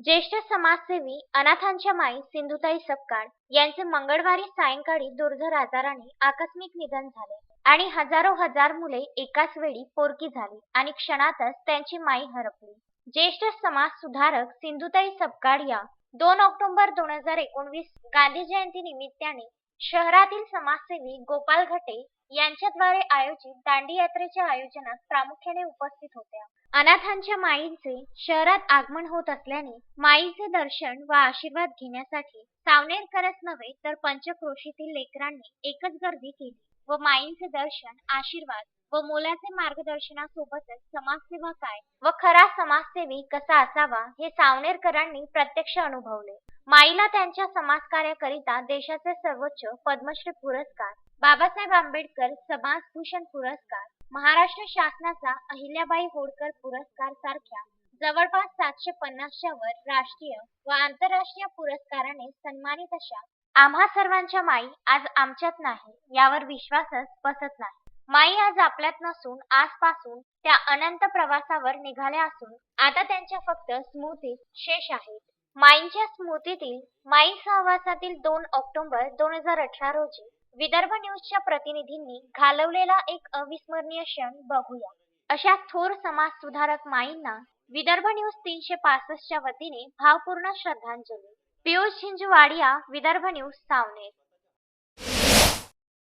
ज्येष्ठ समाजसेवी अनाथांच्या माई सिंधुताई सपकाळ यांचे मंगळवारी सायंकाळी दुर्धर आजाराने आकस्मिक निधन झाले आणि हजारो हजार मुले एकाच वेळी पोरकी झाली आणि क्षणातच त्यांची माई हरपली. ज्येष्ठ समाज सुधारक सिंधुताई सपकाळ या दोन ऑक्टोबर दोन हजार एकोणवीस गांधी जयंती निमित्ताने शहरातील समाजसेवी गोपाल घटे यांच्याद्वारे आयोजित दांडी यात्रेच्या आयोजनात प्रामुख्याने उपस्थित होत्या. अनाथांच्या माईंचे शहरात आगमन होत असल्याने माईचे दर्शन व आशीर्वाद घेण्यासाठी सावनेरकरच नव्हे तर पंचक्रोशीतील लेकरांनी एकच गर्दी केली व माईंचे दर्शन आशीर्वाद व मोलाचे मार्गदर्शनासोबतच समाजसेवा काय व खरा समाजसेवी कसा असावा हे सावनेरकरांनी प्रत्यक्ष अनुभवले. माईला त्यांच्या समाजकार्याकरिता देशाचे सर्वोच्च पद्मश्री पुरस्कार बाबासाहेब आंबेडकर समाज भूषण पुरस्कार महाराष्ट्र शासनाचा अहिल्याबाई होळकर पुरस्कार सारख्या जवळपास सातशे पन्नासच्या वर राष्ट्रीय व आंतरराष्ट्रीय पुरस्काराने सन्मानित अशा आम्हा सर्वांच्या माई आज आमच्यात नाही यावर विश्वासच बसत नाही. माई आज आपल्यात नसून आजपासून त्या अनंत प्रवासावर निघाल्या असून आता त्यांच्या फक्त स्मृतीत शेष आहेत माईंच्या स्मृतीतील माई सहवासातील दोन ऑक्टोबर दोन हजार अठरा रोजी विदर्भ न्यूजच्या प्रतिनिधींनी घालवलेला एक अविस्मरणीय क्षण बघूया. अशा थोर समाज सुधारक माईंना विदर्भ न्यूज तीनशे पासष्टच्या वतीने भावपूर्ण श्रद्धांजली. पियुष झिंजवाडिया विदर्भ न्यूज सावनेर.